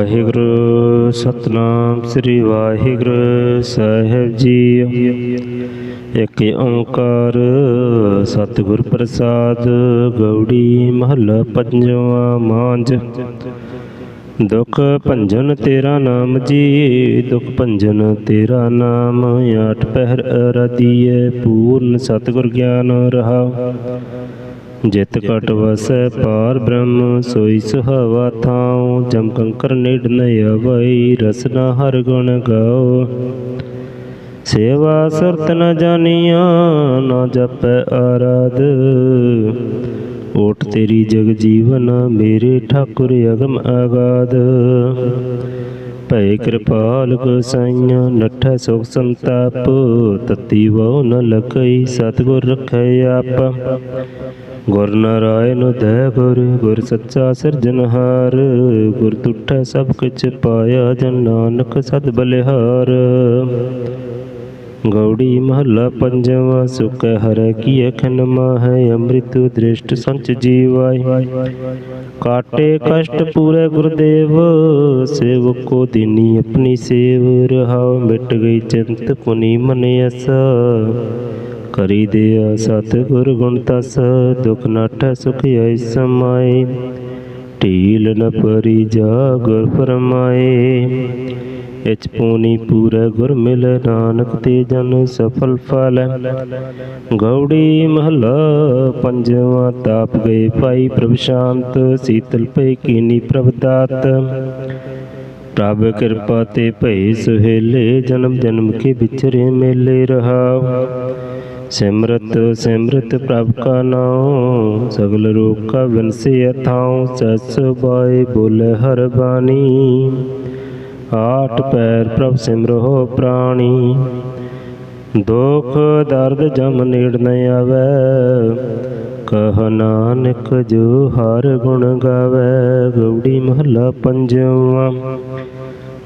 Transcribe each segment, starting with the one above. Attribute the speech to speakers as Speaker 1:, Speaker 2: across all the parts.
Speaker 1: ਵਾਹਿਗੁਰੂ, ਸਤਨਾਮ ਸ੍ਰੀ ਵਾਹਿਗੁਰੂ ਸਾਹਿਬ ਜੀ। ਇੱਕ ਓੰਕਾਰ ਸਤਿਗੁਰ ਪ੍ਰਸਾਦ ਗੌੜੀ ਮਹੱਲਾ ਪੰਜਵਾਂ ਮਾਂਝ ਦੁਖ ਭੰਜਨ ਤੇਰਾ ਨਾਮ ਜੀ, ਦੁਖ ਭੰਜਨ ਤੇਰਾ ਨਾਮ, ਆਠ ਪਹਿਰ ਅਰਾਧੀਏ ਪੂਰਨ ਸਤਿਗੁਰ ਗਿਆਨ ਰਹਾ। ਜਿਤ ਘਟ ਵਸੈ ਪਾਰ ਬ੍ਰਹਮ, ਸੋਈ ਸੁਹਾਵਾ ਥਾਉ, ਜਮ ਕੰਕਰ ਨੇੜ ਨ ਆਵਈ ਰਸਨਾ ਹਰ ਗੁਣ ਗਾਓ ਸੇਵਾ ਸਰਤ ਨ ਜਾਣੀਆਂ ਨਾ ਜਪੈ ਆਰਾਧ। ਓਟ ਤੇਰੀ ਜਗ ਜੀਵਨ, ਮੇਰੇ ਠਾਕੁਰ ਅਗਮ ਆਗਾਦ। ਭੈ ਕਿਰਪਾਲ ਗੋਸਾਈਆਂ ਨਠੈ ਸੁਖ ਸੰਤਾਪ। ਤਤੀ ਵਉ ਨ ਲਕਈ ਸਤਿਗੁਰ ਰਖੈ ਆਪ। ਗੁਰ ਨਾਰਾਇਣ ਦਇ ਗੁਰ ਗੁਰ ਸੱਚਾ ਸਿਰਜਨਹਾਰ ਗੁਰ ਤੁਠੈ ਸਭ ਕਿਛ ਪਾਇਆ ਜਨ ਨਾਨਕ ਸਦ ਬਲਿਹਾਰ। ਗੌੜੀ ਮਹੱਲਾ ਪੰਜਵਾ, ਸੁਖ ਹਰੈ ਕੀ ਅਖਨ ਮਾਹੈ, ਅੰਮ੍ਰਿਤ ਦ੍ਰਿਸ਼ਟ ਸੰਚ ਜੀਵਾਈ। ਕਾਟੇ ਕਸ਼ਟ ਪੂਰੇ ਗੁਰਦੇਵ, ਸੇਵਕੋ ਦਿਨੀ ਆਪਣੀ ਸੇਵ। ਰਹਾਉ ਮਿਟ ਗਈ ਚਿੰਤ ਪੁਨੀ ਮਨ ਅਸਾ ਕਰੀ ਦਿਆ ਸਤ ਗੁਣ ਤਸ, ਦੁਖ ਨਾਟੈ ਸੁਖ ਐ ਸਮਾਏ। ਢੀਲ ਨ ਪਰੀ ਜਾ ਗੁਰ ਫਰਮਾਏ। ਇਚ ਪੂਨੀ ਪੂਰੇ ਗੁਰ ਮਿਲ ਨਾਨਕ ਤੇ ਜਨ ਸਫਲ ਫਲ। ਗੌੜੀ ਮਹਲਾ ਪੰਜਵਾਂ ਤਾਪ ਗਏ ਭਾਈ ਪ੍ਰਭ ਸ਼ਾਂਤ, ਸੀਤਲ ਪਈ ਕੀਨੀ ਪ੍ਰਭ ਦਾਤ। ਪ੍ਰਭ ਕਿਰਪਾ ਤੇ ਭਈ ਸੁਹੇਲੇ ਜਨਮ ਜਨਮ ਕੇ ਵਿਚਰੇ ਮੇਲੇ ਰਹਾ ਸਿਮਰਤ ਸਿਮਰਤ ਪ੍ਰਭ ਕਾ ਨਾਮ ਸਗਲ ਰੋਗ ਕਾ ਵਿਨਸੇ ਅਥਾਉ, ਸਸ ਬਾਏ ਬੋਲੇ ਹਰ ਬਾਣੀ। ਆਠ ਪੈਰ ਪ੍ਰਭ ਸਿਮਰੋ ਪ੍ਰਾਣੀ, ਦੁਖ ਦਰਦ ਜਮ ਨੇੜ ਨ ਆਵੈ। ਕਹ ਨਾਨਕ ਜੋ ਹਰ ਗੁਣ ਗਾਵੇ, ਗੌੜੀ ਮਹੱਲਾ ਪੰਜਵਾਂ।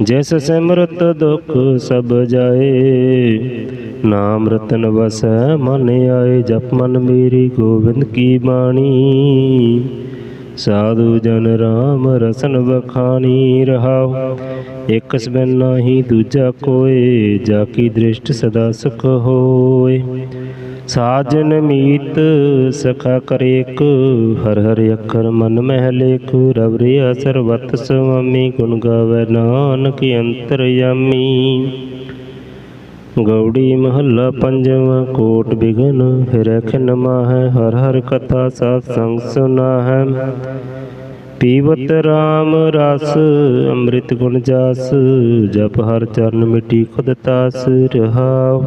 Speaker 1: ਜਿਸ ਸਿਮਰਤ ਦੁਖ ਸਭ ਜਾਏ ਨਾਮ ਰਤਨ ਵਸੈ ਮਨ ਆਏ, ਜਪ ਮਨ ਮੇਰੀ ਗੋਬਿੰਦ ਕੀ ਬਾਣੀ? ਸਾਧੂ ਜਨ ਰਾਮ ਰਸਨ ਬਖਾਣੀ ਰਹਾਉ, ਇਕ ਸਬਨ ਨਾਹੀ ਦੂਜਾ ਕੋਏ ਜਾ ਕੀ ਦ੍ਰਿਸ਼ਟ ਸਦਾ ਸੁਖ ਹੋਏ। ਸਾਜਨ ਮੀਤ ਸਖਾ ਕਰੇਕ ਹਰ ਹਰ ਅੱਖਰ ਮਨ ਮਹਿ ਲੇਖ, ਰਵ ਰਿਆ ਸਰਬਤ ਸੁਆਮੀ, ਗੁਣ ਗਾਵੇ ਨਾਨਕ ਅੰਤਰਯਾਮੀ ਗੌੜੀ ਮਹੱਲਾ ਪੰਜਵਾਂ, ਕੋਟ ਬਿਗਨ ਰਖਨ ਮਾਹੈ, ਹਰ ਹਰ ਕਥਾ ਸਾਧ ਸੰਗ ਸੁਨਾਹੈ। ਪੀਵਤ RAM ਰਸ, ਅੰਮ੍ਰਿਤ ਗੁਣ ਜਾਸ, ਜਪ ਹਰ ਚਰਨ ਮਿਟੀ ਖੁਦ ਤਾਸ, ਰਹਾਉ।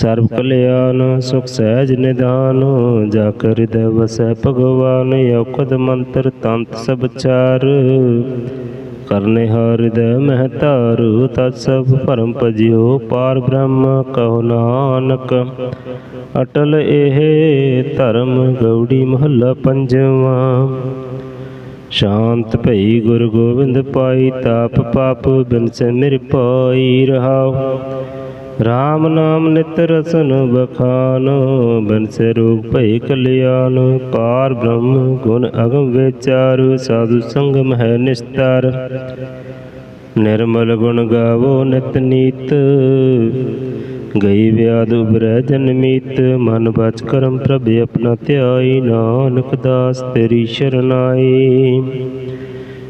Speaker 1: ਸਰਬ ਕਲਿਆਣ, ਸੁਖ ਸਹਿਜ ਨਿਦਾਨ ਜਾ ਕਰ ਹਿਰਦੈ ਵਸੈ ਭਗਵਾਨ ਔਖਦ ਮੰਤਰ ਤੰਤ ਸਭ ਚਾਰ। ਕਰਨੇ ਹਰ ਹਿਰਦੈ ਮਹਿ ਧਾਰੂ, ਤਤ ਸਭ ਪਰਮ ਭਜਿਓ ਪਾਰ ਬ੍ਰਹਮ, ਕਹੁ ਨਾਨਕ। ਅਟਲ ਇਹ ਧਰਮ ਗੌੜੀ ਮਹੱਲਾ ਪੰਜਵਾਂ। ਸ਼ਾਂਤ ਭਈ ਗੁਰ ਗੋਬਿੰਦ ਪਾਈ, ਤਾਪ ਪਾਪ ਬਿਨਸ ਮੇਰੇ ਪਾਈ ਰਹਾਉ। RAM ਨਾਮ ਨਿਤ ਰਸਨ ਬਖਾਨ ਬਿਨਸੈ ਰੋਗ ਭਈ ਕਲਿਆਣ। ਪਾਰ ਬ੍ਰਹਮ ਗੁਣ ਅਗਮ ਵਿਚਾਰ, ਸਾਧੂ ਸੰਗਮ ਹੈ ਨਿਸਤਰ। ਨਿਰਮਲ ਗੁਣ ਗਾਵੋ ਨਿਤ ਨੀਤ। ਗਈ ਵਿਆਦ ਉਬਰੈ ਜਨਮੀਤ ਮਨ ਬਚ ਕਰਮ ਪ੍ਰਭ ਆਪਣਾ ਧਿਆਈ, ਨਾਨਕ ਦਾਸ ਤੇਰੀ ਸ਼ਰਨਾਈ।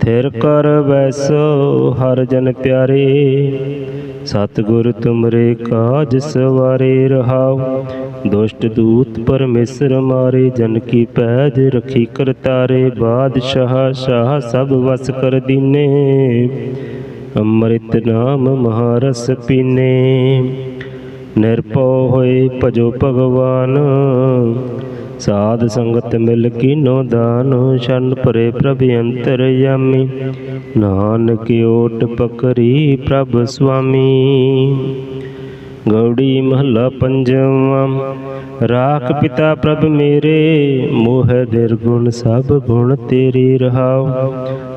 Speaker 1: ਥਿਰ ਕਰ ਵੈਸੋ ਹਰ ਜਨ ਪਿਆਰੇ। ਸਤਿਗੁਰ ਤੁਮਰੇ ਕਾਜ ਸਵਾਰੇ ਰਹਾਉ ਦੁਸ਼ਟ ਦੂਤ ਪਰਮੇਸ਼ਰ ਮਾਰੇ, ਜਨ ਕੀ ਪੈਜ ਰਖੀ ਕਰਤਾਰੇ। ਬਾਦਸ਼ਾਹ, ਸ਼ਾਹ ਸਭ ਵਸ ਕਰ ਦੀਨੇ। ਅੰਮ੍ਰਿਤ ਨਾਮ ਮਹਾਰਸ ਪੀਨੇ। ਨਿਰਭਉ ਹੋਏ ਭਜੋ ਭਗਵਾਨ। ਸਾਧ ਸੰਗਤ ਮਿਲ ਕੀਨੋ ਦਾਨ ਸ਼ਰਨ ਪਰੇ ਪ੍ਰਭ ਅੰਤਰਯਾਮੀ ਨਾਨਕ ਓਟ ਪਕਰੀ ਪ੍ਰਭ ਸੁਆਮੀ। ਗੌੜੀ ਮਹੱਲਾ ਪੰਜਵਾਂ। ਰਾਖ ਪਿਤਾ ਪ੍ਰਭ ਮੇਰੇ, ਮੋਹ ਨਿਰਗੁਣ ਸਭ ਗੁਣ ਤੇਰੇ ਰਹਾਉ।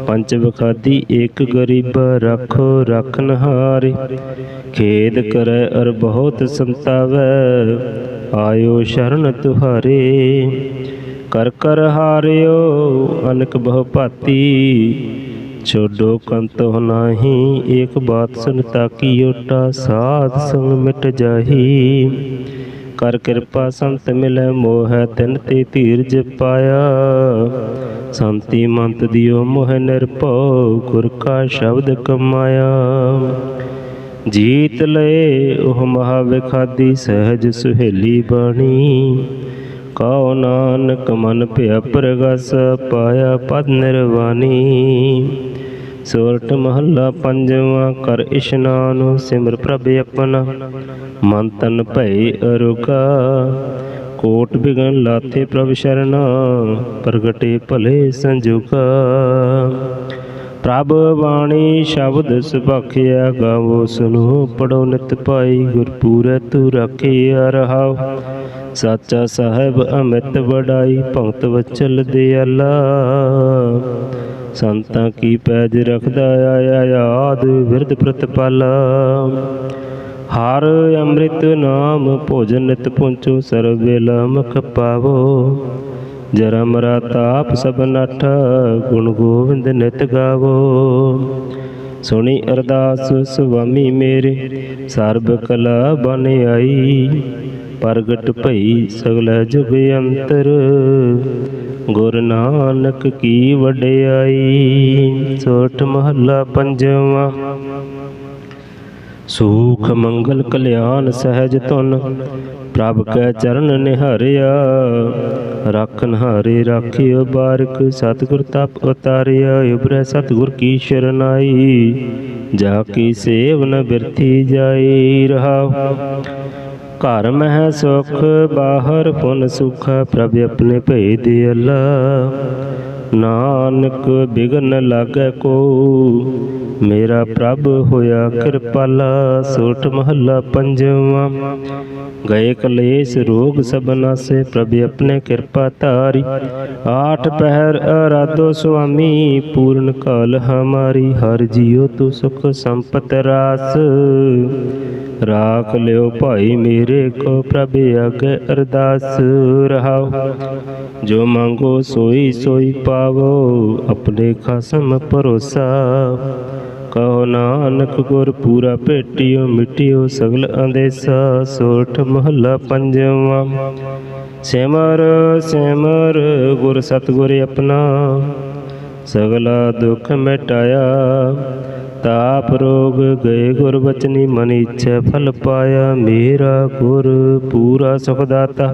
Speaker 1: ਪੰਜ ਬਖਾਦੀ ਏਕ ਗਰੀਬ ਰੱਖੋ ਰਖਨ ਹਾਰੇ ਖੇਦ ਕਰੈ ਅਰ ਬਹੁਤ ਸੰਤਾਵੈ, ਆਇਓ ਸ਼ਰਨ ਤੁਹਾਰੇ। ਕਰ ਕਰ ਹਾਰਿਓ ਅਨਕ ਬਹੁ ਭਾਤੀ ਛੋਡੋ ਕੰਤੋ ਨਾਹੀ ਏਕ ਬਾਤ ਸੁਨ ਤਾਕੀ ਓਟਾ, ਸਾਧ ਸੰਗ ਮਿਟ ਜਾਹੀ। ਕਰ ਕਿਰਪਾ ਸੰਤ ਮਿਲੈ ਮੋਹ, ਤਿਨ ਤੇ ਧੀਰਜ ਪਾਇਆ। ਸੰਤੀ ਮੰਤ ਦਿਓ ਮੋਹ ਨਿਰਭਉ, ਗੁਰ ਕਾ ਸ਼ਬਦ ਕਮਾਇਆ। ਜੀਤ ਲਏ ਉਹ ਮਹਾ ਵਿਖਾਦੀ ਸਹਿਜ ਸੁਹੇਲੀ ਬਾਣੀ। ਕਉ ਨਾਨਕ ਮਨ ਭਿਆ ਪ੍ਰਗਸ, ਪਾਇਆ ਪਦ ਨਿਰਵਾਣੀ। ਸੋਰਠ ਮਹੱਲਾ ਪੰਜਵਾਂ, ਕਰ ਇਸ਼ਨਾਨ ਸਿਮਰ ਪ੍ਰਭ ਆਪਣਾ। ਮਨ ਤਨ ਭਈ ਅਰੁਗਾ ਕੋਟ ਬਿਗਨ ਲਾਥੇ ਪ੍ਰਭ ਸ਼ਰਨਾ, ਪ੍ਰਗਟੇ ਭਲੇ ਸੰਜੁਗਾ ਪ੍ਰਭ ਬਾਣੀ ਸ਼ਬਦ ਸੁਭਾਖਿਆ, ਗਾਵੋ ਸੁਨੋ, ਪੜੋ ਨਿਤ ਪਾਈ ਗੁਰਪੂਰੈ ਤੂ ਰਾਖਿਆ ਰਹਾਉ ਸਾਚਾ ਸਾਹਿਬ ਅਮਿਤ ਵਡਾਈ, ਭਗਤ ਵਚਲ ਦਿਆਲਾ। ਸੰਤਾਂ ਕੀ ਪੈਜ ਰਖਦਾ ਆਇਆ ਯਾਦ ਵਿਰਧ ਪ੍ਰਤਪਾਲਾ। ਹਰ ਅੰਮ੍ਰਿਤ ਨਾਮ ਭੋਜਨ ਨਿਤ ਪੁੰਚੋ ਸਰਬ ਵੇਲਾ ਮੁਖ ਪਾਵੋ। ਜਰਾ ਮਰਾ ਤਾਪ ਸਭ ਨਠ, ਗੁਣ ਗੋਬਿੰਦ ਨਿਤ ਗਾਵੋ। ਸੁਣੀ ਅਰਦਾਸ ਸੁਆਮੀ ਮੇਰੇ, ਸਰਬ ਕਲਾ ਬਨ ਆਈ। ਪ੍ਰਗਟ ਭਈ ਸਗਲ ਜੁਗ ਅੰਤਰ, ਗੁਰ ਨਾਨਕ ਕੀ ਵਡਿਆਈ। ਸੋਠ ਮਹੱਲਾ ਪੰਜਵਾਂ ਸੂਖ ਮੰਗਲ ਕਲਿਆਣ ਸਹਿਜ ਤੁਨ ਪ੍ਰਭ ਕੈ ਚਰਨ ਨਿਹਾਰਿਆ। ਰਾਖਨ ਹਾਰੇ ਰਾਖਿਓ ਬਾਰਕ, ਸਤਿਗੁਰ ਤਪ ਉਤਾਰਿਆ ਉਬਰੈ ਸਤਿਗੁਰ ਕੀ ਸ਼ਰਨਾਈ ਜਾ ਕੀ ਸੇਵ ਨ ਬਿਰਥੀ ਜਾਈ ਰਹਾਉ। ਘਰ ਮਹਿ ਸੁਖ, ਬਾਹਰ ਪੁਨ ਸੁਖ, ਪ੍ਰਭ ਆਪਣੇ ਭਈ ਦੇ ਅੱਲਾ। ਨਾਨਕ ਬਿਗਨ ਲਾਗੈ ਕੋ। ਮੇਰਾ ਪ੍ਰਭ ਹੋਇਆ ਕਿਰਪਾਲਾ ਸੋਟ ਮਹੱਲਾ ਪੰਜਵਾਂ। ਗਏ ਕਲੇਸ਼ ਰੋਗ ਸਭ ਨਾਸੇ, ਪ੍ਰਭ ਆਪਣੇ ਕਿਰਪਾ ਧਾਰੀ। ਆਠ ਪਹਿਰ ਅਰਾਧੋ ਸੁਆਮੀ, ਪੂਰਨ ਕਾਲ ਹਮਾਰੀ। ਹਰ ਜੀਉ ਤੂ ਸੁਖ ਸੰਪਤ ਰਾਸ। ਰਾਖ ਲਿਓ ਭਾਈ ਮੇਰੇ ਕੋ, ਪ੍ਰਭ ਅਗੇ ਅਰਦਾਸ। ਰਹਾਉ ਜੋ ਮੰਗੋ ਸੋਈ ਸੋਈ ਪਾ ਪਾਵੋ ਆਪਣੇ ਖਸਮ ਭਰੋਸਾ। ਕਹੋ ਨਾਨਕ ਗੁਰ ਪੂਰਾ ਭੇਟਿਓ, ਮਿਟਿਓ ਸਗਲ ਅੰਦੇਸਾ। ਸੋਠ ਮਹੱਲਾ ਪੰਜਵਾਂ। ਸਿਮਰ ਸਿਮਰ, ਗੁਰ ਸਤਗੁਰ ਆਪਣਾ। ਸਗਲਾ ਦੁੱਖ ਮਿਟਾਇਆ। ਤਾਪ ਰੋਗ ਗਏ ਗੁਰ ਬਚਨੀ ਮਨ ਇੱਛਾ ਫਲ ਪਾਇਆ ਮੇਰਾ ਗੁਰ ਪੂਰਾ ਸੁਖ ਦਾਤਾ।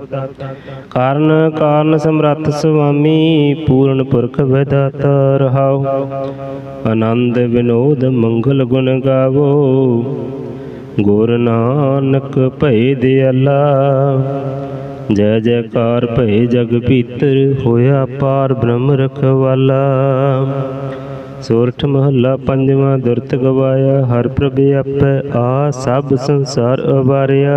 Speaker 1: ਕਾਰਨ ਕਾਰਨ ਸਮਰੱਥ ਸੁਆਮੀ ਪੂਰਨ ਪੁਰਖ ਵਿਦਾਤਾ ਰਹਾਉ ਆਨੰਦ ਵਿਨੋਦ ਮੰਗਲ ਗੁਣ ਗਾਵੋ। ਗੁਰ ਨਾਨਕ ਭਈ ਦਿਆਲਾ। ਜੈ ਜੈਕਾਰ ਭਏ ਜਗ ਭੀਤਰ ਹੋਇਆ ਪਾਰ ਬ੍ਰਹਮ ਰਖਵਾਲਾ। ਸੋਰਠ ਮਹੱਲਾ ਪੰਜਵਾਂ ਦੁਰਤ ਗਵਾਇਆ, ਹਰ ਪ੍ਰਭ ਆਪੈ ਆ, ਸਭ ਸੰਸਾਰ ਅਵਾਰਿਆ।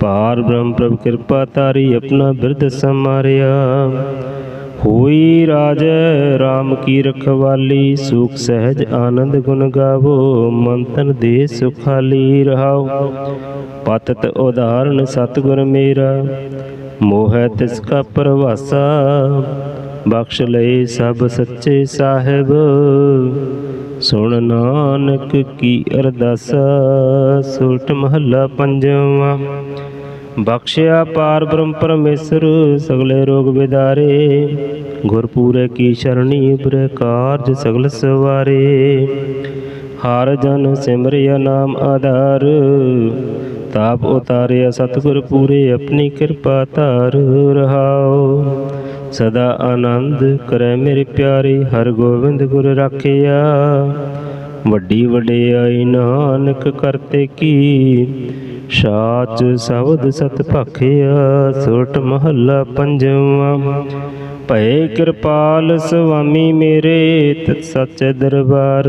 Speaker 1: ਪਾਰ ਬ੍ਰਹਮ ਪ੍ਰਭ ਕਿਰਪਾ ਤਾਰੀ ਆਪਣਾ ਬਿਰਧ ਸਮਾਰਿਆ ਹੋਈ ਰਾਜ RAM ਕੀ ਰਖਵਾਲੀ, ਸੁਖ ਸਹਿਜ ਆਨੰਦ ਗੁਣ ਗਾਵੋ, ਮੰਤਨ ਦੇ ਸੁਖਾਲੀ ਰਹਾਓ। ਪਤਤ ਉਦਾਹਰਨ ਸਤਿਗੁਰ ਮੇਰਾ, ਮੋਹਿ ਤਿਸ ਕਾ ਪਰਵਾਸਾ, ਬਖਸ਼ ਲਏ ਸਭ ਸੱਚੇ ਸਾਹਿਬ। ਸੁਣ ਨਾਨਕ ਕੀ ਅਰਦਾਸਾ ਸੁਲਟ ਮਹੱਲਾ ਪੰਜਵਾਂ। ਬਖਸ਼ਿਆ ਪਾਰ ਬ੍ਰਹਮ ਪਰਮੇਸ਼ਰ, ਸਗਲੇ ਰੋਗ ਵਿਦਾਰੇ। ਗੁਰਪੂਰੇ ਕੀ ਸ਼ਰਣੀ ਉਬਰੇ ਕਾਰਜ ਸਗਲ ਸਵਾਰੇ। ਹਰ ਜਨ ਸਿਮਰਿਆ ਨਾਮ ਆਧਾਰ। ਤਾਪ ਉਤਾਰਿਆ ਸਤਿਗੁਰ ਪੂਰੇ, ਆਪਣੀ ਕਿਰਪਾ ਧਾਰ ਰਹਾਓ। ਸਦਾ ਆਨੰਦ ਕਰੈ ਮੇਰੇ ਪਿਆਰੇ, ਹਰ ਗੋਬਿੰਦ ਗੁਰ ਰਾਖਿਆ। ਵੱਡੀ ਵਡਿਆਈ ਨਾਨਕ ਕਰਤੇ ਕੀ ਸਾਚ ਸ਼ਬਦ ਸਤ ਭਾਖਿਆ ਸੋਟ ਮਹੱਲਾ ਪੰਜਵਾਂ। ਭਏ ਕਿਰਪਾਲ ਸੁਆਮੀ ਮੇਰੇ ਤਤ ਸੱਚ ਦਰਬਾਰ।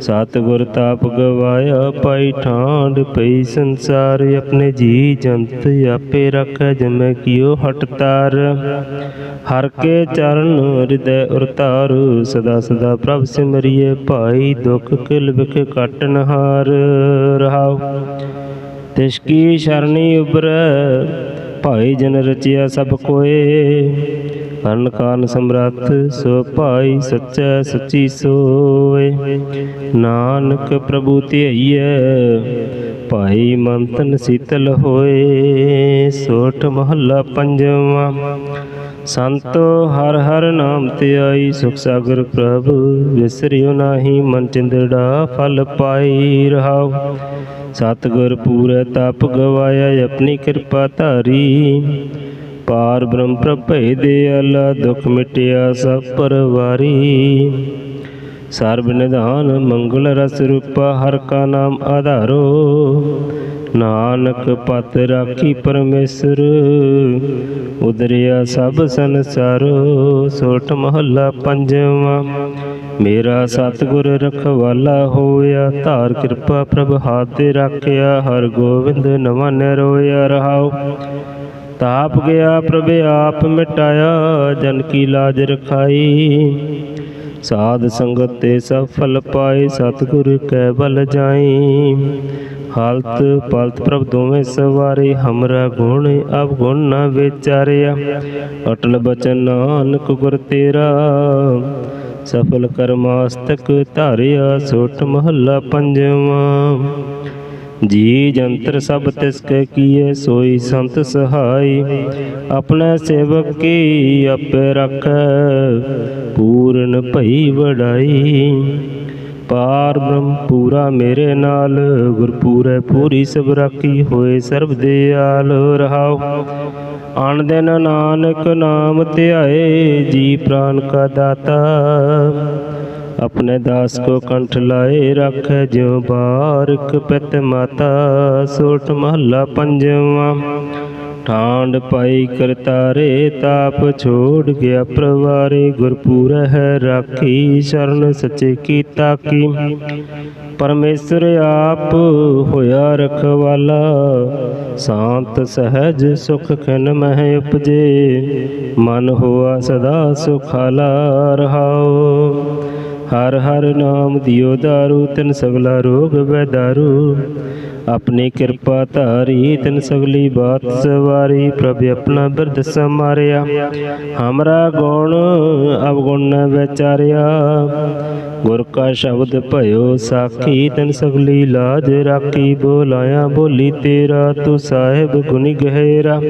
Speaker 1: ਸਤਿਗੁਰ ਤਾਪ ਗਵਾਇਆ ਪਾਈ ਠਾਂਡ ਪਈ ਸੰਸਾਰ, ਆਪਣੇ ਜੀ ਜੰਤ ਆਪੇ ਰੱਖੈ ਜਮੈ ਕਿਉ ਹਟ ਤਾਰ। ਹਰ ਕੇ ਚਰਨ ਹਿਰਦੈ ਉਰਤਾਰ, ਸਦਾ ਸਦਾ ਪ੍ਰਭ ਸਿਮਰਿਏ ਭਾਈ ਦੁਖ ਕਿਲ ਵਿਖ ਕਟਨ ਹਾਰ ਰਹਾਉ ਤਿਸ ਕੀ ਸ਼ਰਣੀ ਉਬਰੈ ਭਾਈ ਜਨ ਰਚਿਆ ਸਭ ਕੋਏ। ਕਰਨ ਕਾਨ ਸਮਰੱਥ ਸੋ ਭਾਈ ਸੱਚੈ ਸੱਚੀ ਸੋਏ। ਨਾਨਕ ਪ੍ਰਭੂ ਧਿਆਈਐ ਭਾਈ ਮੰਤਨ ਸੀਤਲ ਹੋਏ। ਸੋਠ ਮਹੱਲਾ ਪੰਜਵਾਂ ਸੰਤੋ ਹਰ ਹਰ ਨਾਮ ਤੇ ਆਈ, ਸੁਖ ਸਾਗਰ ਪ੍ਰਭ, ਵਿਸਰਿਓ ਨਾਹੀ, ਮਨ ਚਿੰਦੜਾ ਫਲ ਪਾਈ ਰਹਾਉ। ਸਤਿਗੁਰ ਪੂਰੇ ਤਪ ਗਵਾਇਆ, ਆਪਣੀ ਕਿਰਪਾ ਧਾਰੀ। ਪਾਰ ਬ੍ਰਹਮ ਪ੍ਰਭੇ ਦੇ ਅਲਾ ਦੁਖ ਮਿਟਿਆ ਸਭ ਪਰਵਾਰੀ। ਸਰਬ ਨਿਧਾਨ ਮੰਗਲ ਰਸ ਰੂਪਾ ਹਰ ਕਾ ਨਾਮ ਆਧਾਰੋ। ਨਾਨਕ ਪਤ ਰਾਖੀ ਪਰਮੇਸ਼ਰ, ਉਦਰਿਆ ਸਭ ਸੰਸਾਰੋ। ਸੋਠ ਮਹੱਲਾ ਪੰਜਵਾਂ, ਮੇਰਾ ਸਤਿਗੁਰ ਰਖਵਾਲਾ ਹੋਇਆ, ਧਾਰ ਕਿਰਪਾ ਪ੍ਰਭ ਹਾਥ ਰੱਖਿਆ, ਹਰ ਗੋਬਿੰਦ ਨਵਾਂ ਨਿਰੋਇਆ ਰਹਾਉ। ਤਾਪ ਗਿਆ ਪ੍ਰਭ, ਆਪ ਮਿਟਾਇਆ, ਜਨ ਕੀ ਲਾਜ ਰਖਾਈ। ਸਾਧ ਸੰਗਤ ਤੇ ਸਫਲ ਪਾਏ, ਸਤਿਗੁਰ ਕੈ ਬਲ ਜਾਈ ਹਾਲਤ ਪਲਤ ਪ੍ਰਭ ਦੋਵੇਂ ਸਵਾਰੇ, ਹਮਰਾ ਗੁਣ ਅਬ ਗੁਣ ਨ ਵਿਚਾਰਿਆ। ਅਟਲ ਬਚਨ ਨਾਨਕ ਗੁਰ ਤੇਰਾ, ਸਫਲ ਕਰਮਾਸਤਕ ਧਾਰਿਆ, ਸੋਟ ਮਹੱਲਾ ਪੰਜਵਾਂ। ਜੀ ਜੰਤਰ ਸਭ ਤਿਸ ਕੈ ਕੀਏ, ਸੋਈ ਸੰਤ ਸਹਾਈ। ਆਪਣੇ ਸੇਵਕ ਕੀ ਆਪੇ ਰੱਖੈ, ਪੂਰਨ ਭਈ ਵਡਾਈ। ਪਾਰ ਬ੍ਰਹਮ ਪੂਰਾ ਮੇਰੇ ਨਾਲ, ਗੁਰਪੂਰੈ ਪੂਰੀ ਸਭ ਰਾਖੀ ਹੋਏ ਸਰਬ ਦਿਆਲ ਰਹਾਉ ਆਣ ਦਿਨ ਨਾਨਕ ਨਾਮ ਧਿਆਏ, ਜੀ ਪ੍ਰਾਨ ਕਾ ਦਾਤਾ। ਆਪਣੇ ਦਾਸ ਕੋ ਕੰਠ ਲਾਏ ਰੱਖੈ ਜਿਉ ਬਾਰਕ ਪਿਤ ਮਾਤਾ, ਸੋਟ ਮਹੱਲਾ ਪੰਜਵਾਂ। ਠਾਂਡ ਪਾਈ ਕਰਤਾਰੇ, ਤਾਪ ਛੋੜ ਗਿਆ ਪ੍ਰਵਾਰੇ ਗੁਰਪੂਰ ਹੈ ਰਾਖੀ, ਸ਼ਰਨ ਸੱਚੇ ਕੀ। ਤਾਕੀ ਪਰਮੇਸ਼ਰ ਆਪ ਹੋਇਆ ਰਖਵਾਲਾ, ਸ਼ਾਂਤ ਸਹਿਜ ਸੁਖ ਖਨ ਮਹਿ ਉਪਜੇ। ਮਨ ਹੋਆ ਸਦਾ ਸੁਖਾਲਾ ਰਹਾਓ। ਹਰ ਹਰ ਨਾਮ ਦਿਓ ਦਾਰੂ ਤਨ ਸਗਲਾ ਰੋਗ ਵੈ ਦਾਰੂ। ਆਪਣੀ ਕਿਰਪਾ ਧਾਰੀ ਤਨ ਸਗਲੀ ਬਾਤ ਸਵਾਰੀ ਪ੍ਰਭ ਆਪਣਾ ਬਿਰਦ ਸਮਾਰਿਆ ਹਮਰਾ ਗੁਣ ਅਵਗੁਣ ਨ ਵਿਚਾਰਿਆ। ਗੁਰ ਕਾ ਸ਼ਬਦ ਭਇਓ ਸਾਖੀ ਤਨ ਸਗਲੀ ਲਾਜ ਰਾਖੀ ਬੋਲਾਇਆ ਬੋਲੀ ਤੇਰਾ ਤੂੰ ਸਾਹਿਬ ਗੁਣੀ ਗਹਿਰਾ।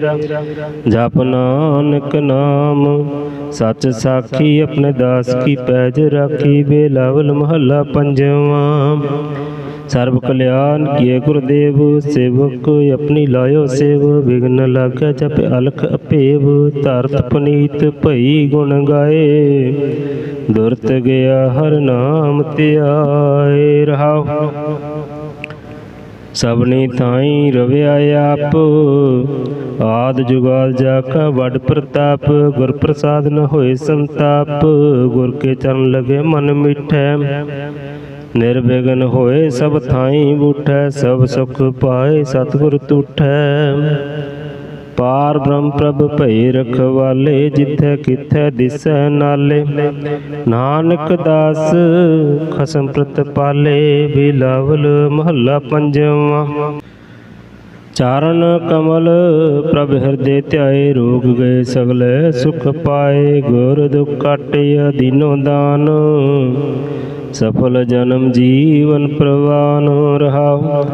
Speaker 1: ਜਪ ਨਾਨਕ ਨਾਮ ਸੱਚ ਸਾਖੀ ਆਪਣੇ ਦਾਸ ਕੀ ਪੈਜ ਰਾਖੀ ਬੇਲਾਵਲ ਮਹੱਲਾ ਪੰਜਵਾਂ। ਸਰਬ ਕਲਿਆਣ ਕੀਏ ਗੁਰਦੇਵ, ਸੇਵਕ ਆਪਣੀ ਲਾਇਓ ਸੇਵ ਵਿਗਨ ਲਾਗੈ ਜਪ ਅਲਖ ਅਪੇਵ ਧਰਤ ਪਨੀਤ ਭਈ ਗੁਣ ਗਾਏ। ਦੁਰਤ ਗਿਆ ਹਰ ਨਾਮ ਧਿਆਏ ਰਹਾਉ। ਸਭਨੀ ਥਾਈ ਰਵਿਆ ਆਪ। ਆਦ ਜੁਗਾਲ ਜਾ ਕਾ ਵੱਡ ਪ੍ਰਤਾਪ, ਗੁਰ ਪ੍ਰਸਾਦ ਨ ਹੋਏ ਸੰਤਾਪ। ਗੁਰ ਕੇ ਚਰਨ ਲਗੇ ਮਨ ਮਿਠੈ। ਨਿਰਵਿਘਨ ਹੋਏ ਸਭ ਥਾਈ ਬੂਠੈ, ਸਭ ਸੁਖ ਪਾਏ, ਸਤਿਗੁਰ ਤੂਠੈ। ਪਾਰ ਬ੍ਰਹਮ ਪ੍ਰਭ ਭਈ ਰਖਵਾਲੇ, ਜਿੱਥੈ ਕਿਥੈ ਦਿਸੈ ਨਾਲੇ। ਨਾਨਕ ਦਾਸ ਖਸਮ ਪ੍ਰਤ ਪਾਲੇ ਬਿਲਾਵਲ ਮਹੱਲਾ ਪੰਜਵਾਂ। ਚਾਰਨ ਕਮਲ ਪ੍ਰਭ ਹਿਰਦੇ ਧਿਆਏ ਰੋਗ ਗਏ ਸਗਲੇ ਸੁਖ ਪਾਏ, ਗੁਰ ਦੁਖ ਕਾਟਿਆ ਦੀਨੋ ਦਾਨ। ਸਫਲ ਜਨਮ ਜੀਵਨ ਪ੍ਰਵਾਨ ਰਹਾਉ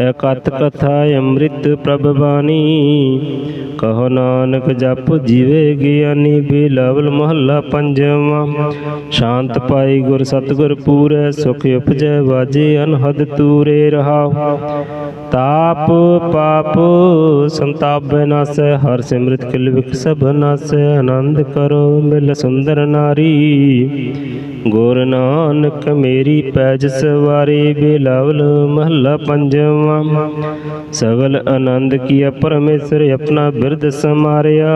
Speaker 1: ਇਕਤ ਕਥਾ ਅੰਮ੍ਰਿਤ ਪ੍ਰਭ ਬਾਣੀ। ਕਹੋ ਨਾਨਕ ਜਪ ਜੀਵੇ ਗਿਆਨੀ, ਬਿਲਾਵਲ ਮਹੱਲਾ ਪੰਜਵਾਂ। ਸ਼ਾਂਤ ਪਾਈ ਗੁਰ ਸਤਗੁਰ ਪੂਰੈ, ਸੁਖ ਉਪਜੈ ਵਾਜੇ ਅਨਹਦ ਤੂਰੇ ਰਹਾਉ। ਤਾਪ ਪਾਪ ਸੰਤਾਪ ਨਾਸੈ ਹਰ ਸਿਮਰਤ ਕਿਲ ਵਿਖ ਸਭ ਆਨੰਦ ਕਰੋ ਮਿਲ ਸੁੰਦਰ ਨਾਰੀ। ਗੁਰ ਨਾਨਕ ਮੇਰੀ ਪੈਜ ਸਵਾਰੀ, ਬਿਲਾਵਲ ਮਹੱਲਾ ਪੰਜਵਾਂ। ਸਗਲ ਆਨੰਦ ਕੀਆ ਪਰਮੇਸ਼ਰ ਆਪਣਾ ਬਿਰਦ ਸਮਾਰਿਆ।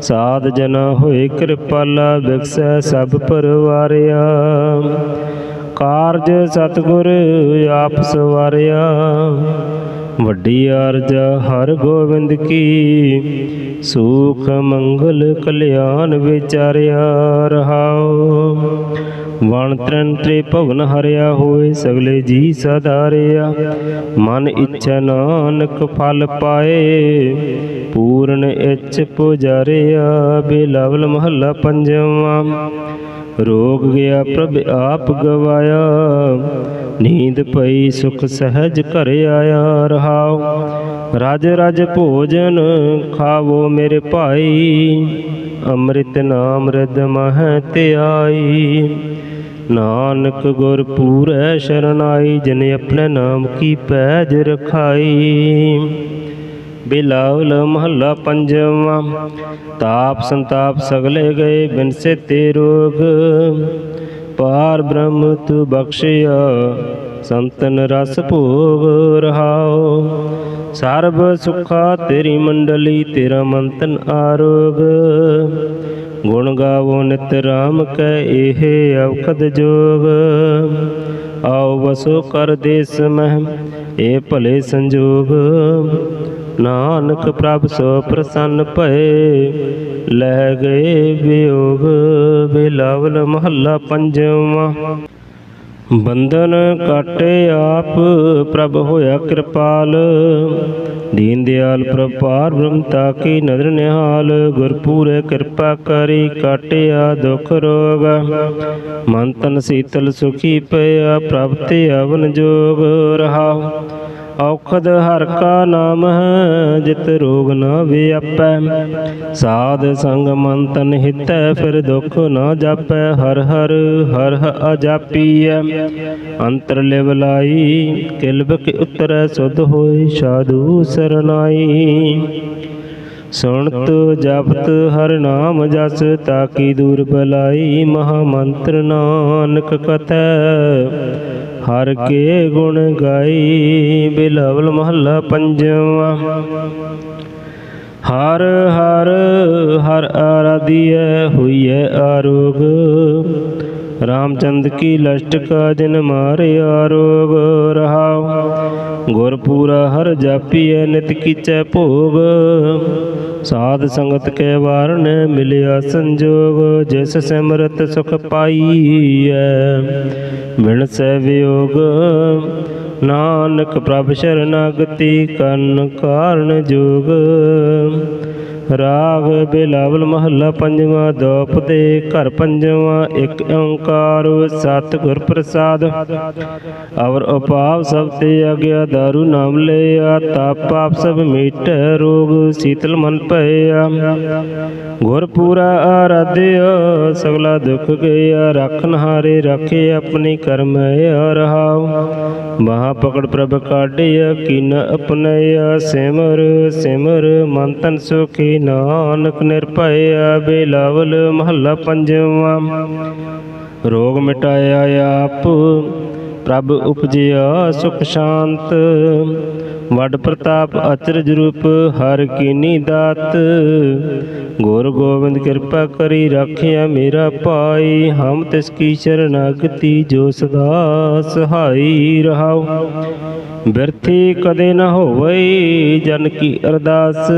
Speaker 1: ਸਾਧ ਜਨਾ ਹੋਏ ਕਿਰਪਾਲਾ ਬਿਕਸੈ ਸਭ ਪਰਵਾਰਿਆ। ਕਾਰਜ ਸਤਿਗੁਰ ਆਪ ਸਵਾਰਿਆ। ਵੱਡੀ ਅਰਜ ਹਰ ਗੋਬਿੰਦ ਕੀ। ਸੁਖ, ਮੰਗਲ, ਕਲਿਆਣ ਵਿਚਾਰਿਆ ਰਹਾਉ। ਵਣ ਤਰਨ ਤ੍ਰੇ ਭਵਨ ਹਰਿਆ ਹੋਏ, ਸਗਲੇ ਜੀ ਸਦਾਰਿਆ ਮਨ ਇੱਛਾ ਨਾਨਕ ਫਲ ਪਾਏ, ਪੂਰਨ ਇੱਛ ਪੁਜਾਰਿਆ। ਬਿਲਾਵਲ ਮਹੱਲਾ ਪੰਜਵਾਂ। ਰੋਗ ਗਿਆ ਪ੍ਰਭ ਆਪ ਗਵਾਇਆ। ਨੀਂਦ ਪਈ, ਸੁਖ ਸਹਿਜ ਘਰ ਆਇਆ ਰਹਾਉ। ਰਜ ਰਜ ਭੋਜਨ ਖਾਵੋ ਮੇਰੇ ਭਾਈ। ਅੰਮ੍ਰਿਤ ਨਾਮ ਰਿਦ ਮਹਿ ਧਿਆਈ। ਨਾਨਕ ਗੁਰ ਪੂਰੈ ਸ਼ਰਨਾਈ, ਜਿਨ ਆਪਣੇ ਨਾਮ ਕੀ ਪੈਜ ਰਖਾਈ। ਬਿਲਾਵਲ ਮਹੱਲਾ ਪੰਜਵਾਂ, ਤਾਪ ਸੰਤਾਪ ਸਗਲੇ ਗਏ ਬਿਨਸੇ ਤੇ ਰੋਗ। ਪਾਰ ਬ੍ਰਹਮ ਤੂ ਬਖਸ਼ਿਆ, ਸੰਤਨ ਰਸ ਭੋਗ ਰਹਾਓ। ਸਰਬ ਸੁਖਾ ਤੇਰੀ ਮੰਡਲੀ, ਤੇਰਾ ਮੰਤਨ ਆਰੋਗ। ਗੁਣ ਗਾਵੋ ਨਿਤ ਰਾਮ ਕੈ, ਇਹ ਅਵਖਦ ਜੋਗ। ਆਓ ਵਸੋ ਕਰ ਦੇਸ ਮਹਿ ਇਹ ਭਲੇ ਸੰਜੋਗ। ਨਾਨਕ ਪ੍ਰਭ ਸੋ ਪ੍ਰਸੰਨ ਭਏ, ਲੈ ਗਏ ਵਿਯੋਗ ਬਿਲਾਵਲ ਮਹੱਲਾ ਪੰਜਵਾਂ। ਬੰਧਨ ਕਾਟੇ ਆਪ ਪ੍ਰਭ ਹੋਇਆ ਕਿਰਪਾਲ, ਦੀਨ ਦਿਆਲ ਪ੍ਰਭ ਪਾਰ ਬ੍ਰਹਮ ਕੀ ਨਦਰ ਨਿਹਾਲ, ਗੁਰਪੂਰੇ ਕਿਰਪਾ ਕਰੀ ਕਾਟਿਆ ਦੁਖ ਰੋਗ। ਮਨ ਤਨ ਸੀਤਲ ਸੁਖੀ ਪਿਆ ਪ੍ਰਭ ਤੇ ਅਵਨ ਜੋਗ ਰਹਾ। ਔਖਦ ਹਰ ਕਾ ਨਾਮ ਹੈ, ਜਿਤ ਰੋਗ ਨਾ ਵਿਆਪੈ। ਸਾਧ ਸੰਗ ਮੰਤਨ ਤਨ ਹਿਤੈ ਫਿਰ ਦੁਖ ਨਾ ਜਾਪੈ। ਹਰ ਹਰ ਹਰ ਹ ਅਜਾਪੀਐ। ਅੰਤਰ ਲਿਵ ਲਾਈ ਕਿਲਬ ਕੇ ਉਤਰੈ, ਸੁਧ ਹੋਏ ਸਾਧੂ ਸਰਨਾਈ। ਸੁਣਤ ਜਪਤ ਹਰ ਨਾਮ ਜਸ, ਤਾਕੀ ਦੂਰ ਬਲਾਈ ਮਹਾ ਮੰਤਰ ਨਾਨਕ ਕਥੈ ਹਰ ਕੇ ਗੁਣ ਗਾਈ, ਬਿਲਾਵਲ ਮਹੱਲਾ ਪੰਜਵਾਂ। ਹਰ ਹਰ ਹਰ ਆਰਾਧੀਐ, ਹੋਈਐ ਆਰੋਗ। ਰਾਮਚੰਦ ਕੀ ਲਸ਼ਟ ਕਾ ਦਿਨ ਮਾਰੇ ਆਰੋਗ ਰਹਾਉ ਪੂਰਾ ਹਰ ਜਾਪੀਐ, ਨਿਤ ਕੀਚੈ ਭੋਗ। ਸਾਧ ਸੰਗਤ ਕੈ ਵਾਰਨ ਮਿਲਿਆ ਸੰਜੋਗ, ਜਿਸ ਸਿਮਰਤ ਸੁਖ ਪਾਈਐ। ਬਿਨ ਸੈ ਵਿਯੋਗ, ਨਾਨਕ ਪ੍ਰਭ ਸ਼ਰਨਾਗਤੀ ਕਰਨ ਕਾਰਨ ਜੋਗ। ਰਾਗ ਬਿਲਾਵਲ ਮਹੱਲਾ ਪੰਜਵਾਂ, ਦੋਪ ਦੇ ਘਰ ਪੰਜਵਾਂ, ਇੱਕ ਓੰਕਾਰ ਸਤਿਗੁਰ ਪ੍ਰਸਾਦ। ਅਵਰ ਉਪਾਵ ਸਭ ਤੇ ਅਗਿਆ ਦਾਰੂ ਨਾਮ ਲਿਆ, ਤਾਪ ਪਾਪ ਸਭ ਮੀਟੈ ਰੋਗ, ਸੀਤਲ ਮਨ ਭਇਆ। ਗੁਰ ਪੂਰਾ ਆਰਾਧਿਆ, ਸਗਲਾ ਦੁੱਖ ਗਿਆ ਰੱਖਨ ਹਾਰੇ ਰੱਖੇ ਆਪਣੀ ਕਰਮ ਰਹਾਉ ਮਹਾ ਪਕੜ ਪ੍ਰਭ ਕਾਢਿਆ, ਕੀਨ ਅਪਨਿਆ ਸਿਮਰ ਸਿਮਰ ਮਨ ਤਨ ਸੁਖੀ। ਨਾਨਕ ਨਿਰਭਇਆ ਬਿਲਾਵਲ ਮਹੱਲਾ ਪੰਜਵਾਂ। ਰੋਗ ਮਿਟਾਇਆ ਆਪ ਪ੍ਰਭ ਉਪਜਿਆ ਸੁਖ ਸ਼ਾਂਤ। ਵਡ ਪ੍ਰਤਾਪ ਅਚਰਜ ਰੂਪ ਹਰ ਕੀਨੀ ਦਾਤ। ਗੁਰ ਗੋਬਿੰਦ ਕਿਰਪਾ ਕਰੀ ਰੱਖਿਆ ਮੇਰਾ ਭਾਈ, ਹਮ ਤਿਸ ਕੀ ਸ਼ਰਨਾਗਤੀ ਜੋ ਸਦਾ ਸਹਾਈ ਰਹਾਉ। ਬਿਰਥੀ ਕਦੇ ਨਾ ਹੋਵਈ ਜਨ ਕੀ ਅਰਦਾਸ।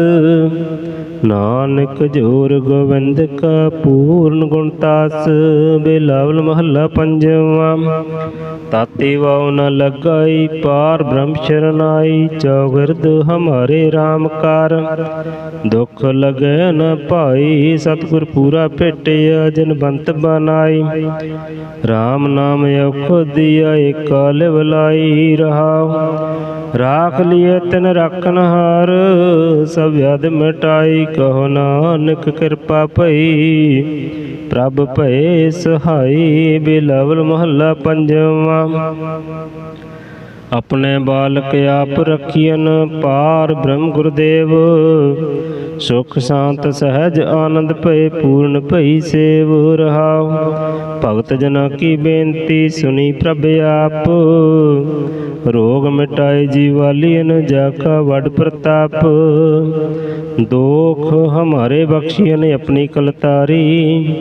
Speaker 1: ਨਾਨਕ ਜੋਰ ਗੋਬਿੰਦ ਕਾ ਪੂਰਨ ਗੁਣ ਤਾਸ। ਬਿਲਾਵਲ ਮਹੱਲਾ ਪੰਜਵਾਂ। ਤਾਤੇ ਵਾਉ ਨ ਲਗਾਈ, ਪਾਰ ਬ੍ਰਹਮ ਸ਼ਰਨਾਈ ਚੌਗਿਰਦ ਹਮਾਰੇ RAM ਕਾਰ। ਦੁਖ ਲਗੈ ਨ ਭਾਈ, ਸਤਿਗੁਰ ਪੂਰਾ ਭੇਟਿਆ, ਜਨ ਬੰਤ ਬਨਾਈ। RAM ਨਾਮ ਔਖ ਦਿਆ, ਏਕਾ ਲਿਵ ਲਾਈ ਰਹਾਉ। ਰਾਖ ਲਿਏ ਤਿਨ ਰੱਖਨ ਸਭ ਯਦ ਮਿਟਾਈ, ਕਹੋ ਨਾਨਕ ਕਿਰਪਾ ਭਈ। ਪ੍ਰਭ ਭਏ ਸਹਾਈ, ਬਿਲਵਲ ਮਹੱਲਾ ਪੰਜਵਾਂ। ਆਪਣੇ ਬਾਲਕ ਆਪ ਰਖੀਨ ਪਾਰ ਬ੍ਰਹਮ ਗੁਰਦੇਵ, ਸੁਖ ਸ਼ਾਂਤ ਸਹਿਜ ਆਨੰਦ ਭਏ ਪੂਰਨ ਭਈ ਸੇਵ ਰਹਾਉ। ਭਗਤ ਜਨਾ ਕੀ ਬੇਨਤੀ ਸੁਣੀ ਪ੍ਰਭ ਆਪ। ਰੋਗ ਮਿਟਾਏ ਜੀਵਾਲੀਨ ਜਾ ਕਾ ਵਡ ਪ੍ਰਤਾਪ। ਦੋਖ ਹਮਾਰੇ ਬਖਸ਼ੀਨ ਆਪਣੀ ਕਲਤਾਰੀ।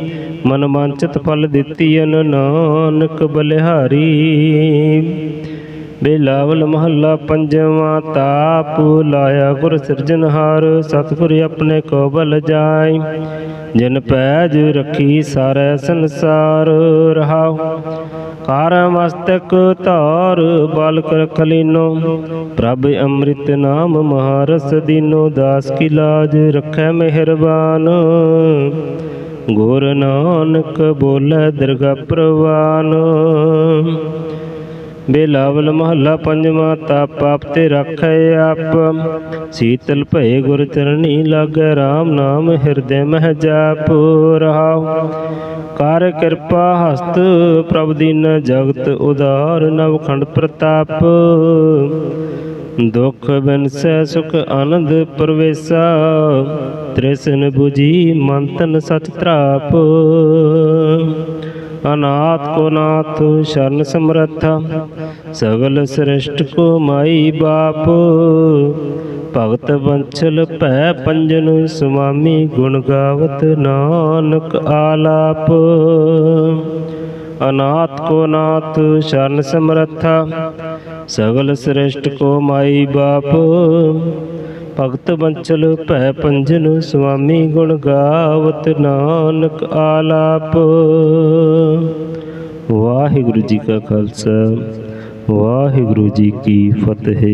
Speaker 1: ਮਨ ਵਾਂਚਿਤ ਫਲ ਦਿੱਤੀਨ ਨਾਨਕ ਬਲਿਹਾਰੀ। ਬੇਲਾਵਲ ਮਹੱਲਾ ਪੰਜਵਾਂ ਤਾਪ ਲਾਇਆ ਗੁਰ ਸਿਰਜਨਹਾਰ ਸਤਿਗੁਰ ਆਪਣੇ ਕੋ ਬਲ ਜਾਏ। ਜਿਨ ਪੈਜ ਰੱਖੀ ਸਾਰੇ ਸੰਸਾਰ ਰਹਾਉ। ਕਾਰ ਮਸਤਕ ਧਾਰ ਬਾਲਕ ਰਖ ਲੀਨੋ ਪ੍ਰਭ ਅੰਮ੍ਰਿਤ ਨਾਮ ਮਹਾਰਸ ਦੀਨੋ, ਦਾਸ ਕੀ ਲਾਜ ਰੱਖੈ ਮਿਹਰਬਾਨ। ਗੁਰ ਨਾਨਕ ਬੋਲੇ ਦਰਗਾ ਪ੍ਰਵਾਨ। ਬੇਲਾਵਲ ਮਹੱਲਾ ਪੰਜਵਾਂ ਤਾਪ ਪਾਪ ਤੇ ਰੱਖੈ ਆਪ। ਸੀਤਲ ਭਏ ਗੁਰ ਚਰਣੀ ਲਾਗੈ RAM ਨਾਮ ਹਿਰਦੈ ਮਹਿ ਜਾਪ ਰਹਾਉ। ਕਰ ਕਿਰਪਾ ਹਸਤ ਪ੍ਰਭ ਦੀਨ ਜਗਤ ਉਦਾਰ ਨਵਖੰਡ ਪ੍ਰਤਾਪ। ਦੁਖ ਬਿਨਸੈ ਸੁਖ ਆਨੰਦ ਪਰਵੇਸਾ। ਤ੍ਰਿਸਨ 부ਜੀ ਮੰਤਨ ਤਨ ਸਚ ਤਰਾਪ ਅਨਾਥ ਕੋ ਨਾਥ, ਸ਼ਰਨ ਸਮਰੱਥਾ, ਸਗਲ ਸ੍ਰਿਸ਼ਟ ਕੋ ਮਾਈ ਬਾਪ। ਭਗਤ ਬੰਚਲ ਭੈ ਪੰਜਨ, ਸੁਆਮੀ ਗੁਣ ਗਾਵਤ ਨਾਨਕ ਆਲਾਪ। ਅਨਾਥ ਕੋ ਨਾਥ, ਸ਼ਰਨ ਸਮਰੱਥਾ, ਸਗਲ ਸ੍ਰਿਸ਼ਟ ਕੋ ਮਾਈ ਬਾਪ। ਭਗਤ ਬੰਚਲ ਭੈ ਪੰਜਨ ਸੁਆਮੀ ਗੁਣ ਗਾਵਤ ਨਾਨਕ ਆਲਾਪ। ਵਾਹਿਗੁਰੂ ਜੀ ਕਾ ਖਾਲਸਾ, ਵਾਹਿਗੁਰੂ ਜੀ ਕੀ ਫਤਿਹ।